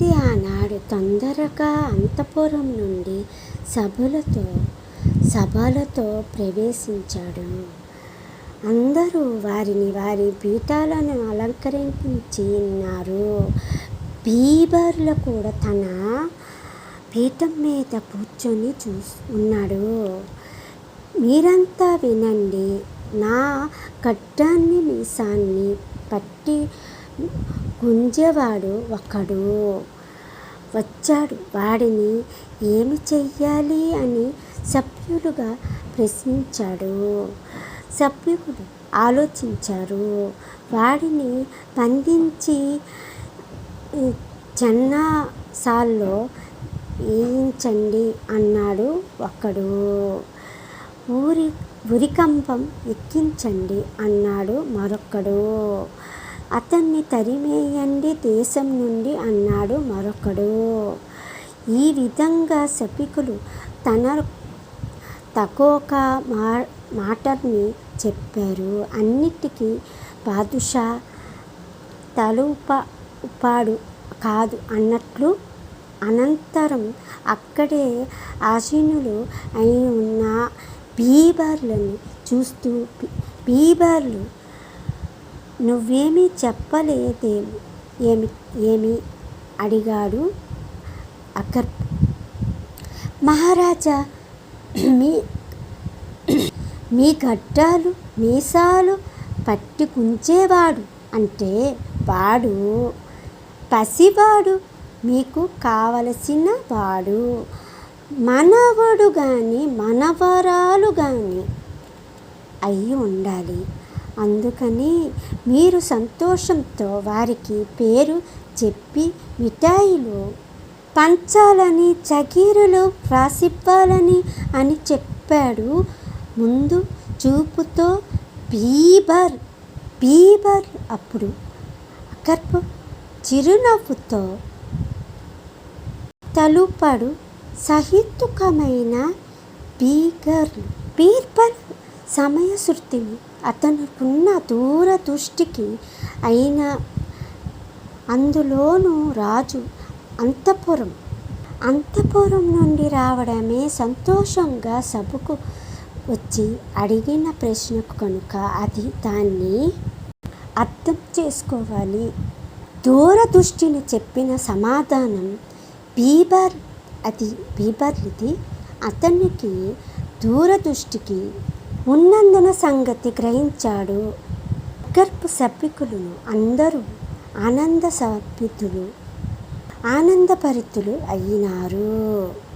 వ్యక్తి ఆనాడు తొందరగా అంతఃపురం నుండి సభలతో సభలతో ప్రవేశించాడు. అందరూ వారిని వారి పీఠాలను అలంకరించి ఉన్నారు బీబర్లు కూడా తన పీఠం మీద కూర్చొని చూ ఉన్నాడు. మీరంతా వినండి నా కట్టాన్ని మీసాన్ని పట్టి గుంజేవాడు ఒకడు వచ్చాడు. వాడిని ఏమి చెయ్యాలి అని సభ్యులుగా ప్రశ్నించాడు. సభ్యులు ఆలోచించారు. వాడిని బంధించి చెన్నాసాల్లో వేయించండి అన్నాడు ఒకడు ఊరి ఉరికంపం ఎక్కించండి అన్నాడు మరొకడు అతన్ని తరిమేయండి దేశం నుండి అన్నాడు మరొకడు. ఈ విధంగా శపికులు తన తకోక మా మాటని చెప్పారు. అన్నిటికీ బాదుషా తలుప ఉపాడు కాదు అన్నట్లు అనంతరం అక్కడే ఆసీనులు అయి ఉన్న బీబర్లను చూస్తూ బీబర్లు నువ్వేమీ చెప్పలేదేమి ఏమి ఏమి? అడిగాడు అకర్ మహారాజా మీ మీ గడ్డాలు మీసాలు పట్టి కుంచేవాడు అంటే వాడు పసివాడు మీకు కావలసిన వాడు. మనవడు కానీ మనవరాలు కానీ అయి ఉండాలి. అందుకని మీరు సంతోషంతో వారికి పేరు చెప్పి మిఠాయిలు పంచాలని చకీరులు రాసివ్వాలని అని చెప్పాడు. ముందు చూపుతో బీబర్ బీబర్ అప్పుడు అకర్పు చిరునవ్వుతో తలుపడు. సహితుకమైన బీగర్లు బీర్బల్ సమయశృతిని అతనుకున్న దూరదృష్టికి అయిన అందులోనూ రాజు అంతఃపురం. అంతఃపురం నుండి రావడమే సంతోషంగా సభకు వచ్చి అడిగిన ప్రశ్నకు కనుక అది దాన్ని అర్థం చేసుకోవాలి. దూరదృష్టిని చెప్పిన సమాధానం బీబర్ అది బీబర్లిది అతనికి దూరదృష్టికి ఉన్నందున సంగతి గ్రహించాడు. గర్భ సభికులను అందరూ ఆనంద సభితులు ఆనందభరితులు అయినారు.